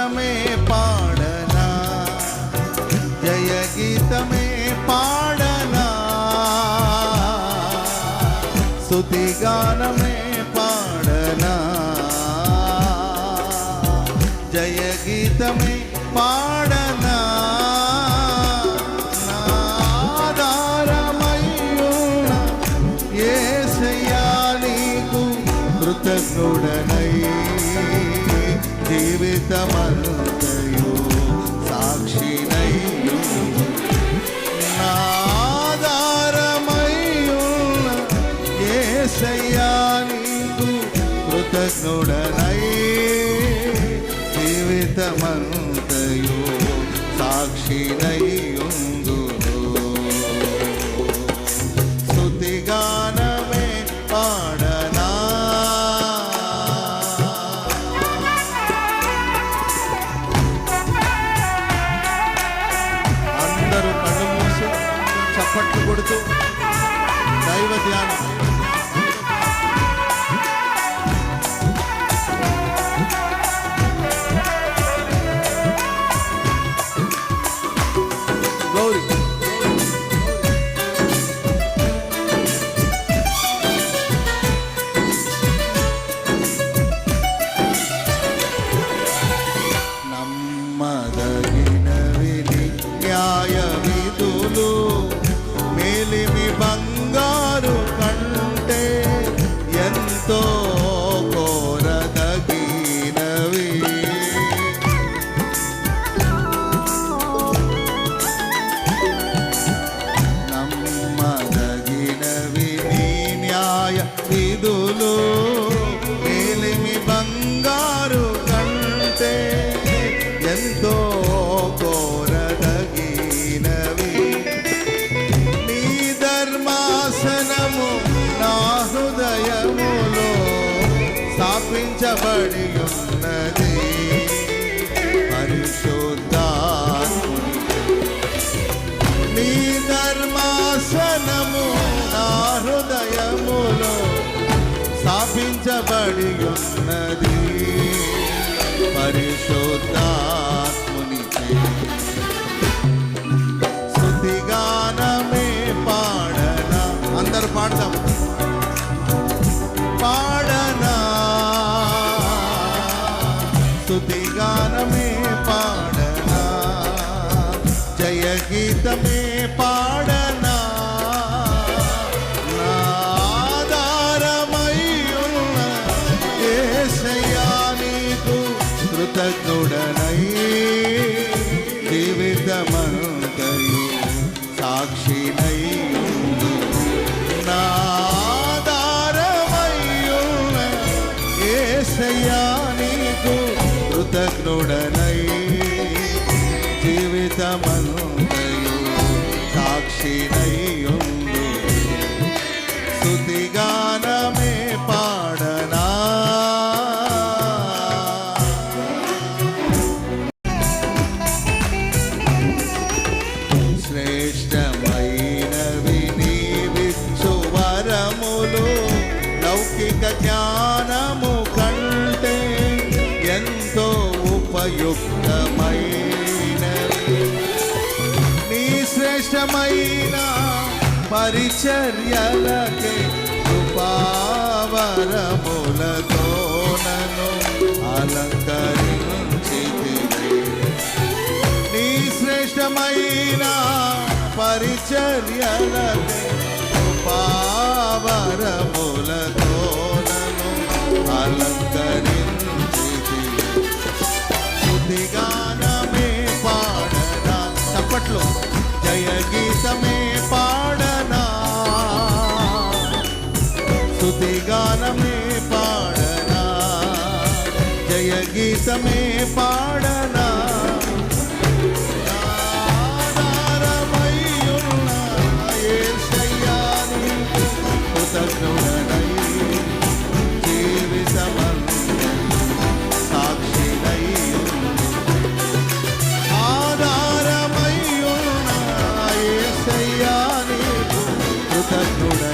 గానమే పాడనా జయ గీతమే పాడనా స్తుతి గానమే పాడనా జయ గీతమే పాడనా నా ఆధారమయ్యున్న నీకు కృతజ్ఞుడనై జీవితమంతయు సాక్షినయ్యు నా ఆధారమయ్యున్న నీకు కృతజ్ఞుడనై జీవితమంతయు సాక్షినయ్యుందు പെട്ട് കൊടുത്തു ദൈവധ്യാനം. నియమించబడి ఉన్నది పరిశుద్ధాత్ముని నీ ధర్మాసనము నా హృదయములో స్థాపించబడి ఉన్నది పరిశుద్ధాత్ముని కృతజ్ఞుడనై జీవితమంతయు సాక్షినై నా ఆధారమయ్యున్న నీకు కృతజ్ఞుడనై జీవితమంతయు సాక్షినయ్యుండు ఉపయుక్తమైనవి నీ శ్రేష్టమైన పరిచర్యలకే కృపావరములతో నన్ను అలంకరించితివి. నీ శ్రేష్టమైన పరిచర్యలకే కృపావరములతో నన్ను అలంక పాటలు. జయ గీతమే పాడనా? స్థుతి గానమే పాడనా? జయ గీతమే పాడనా? that good.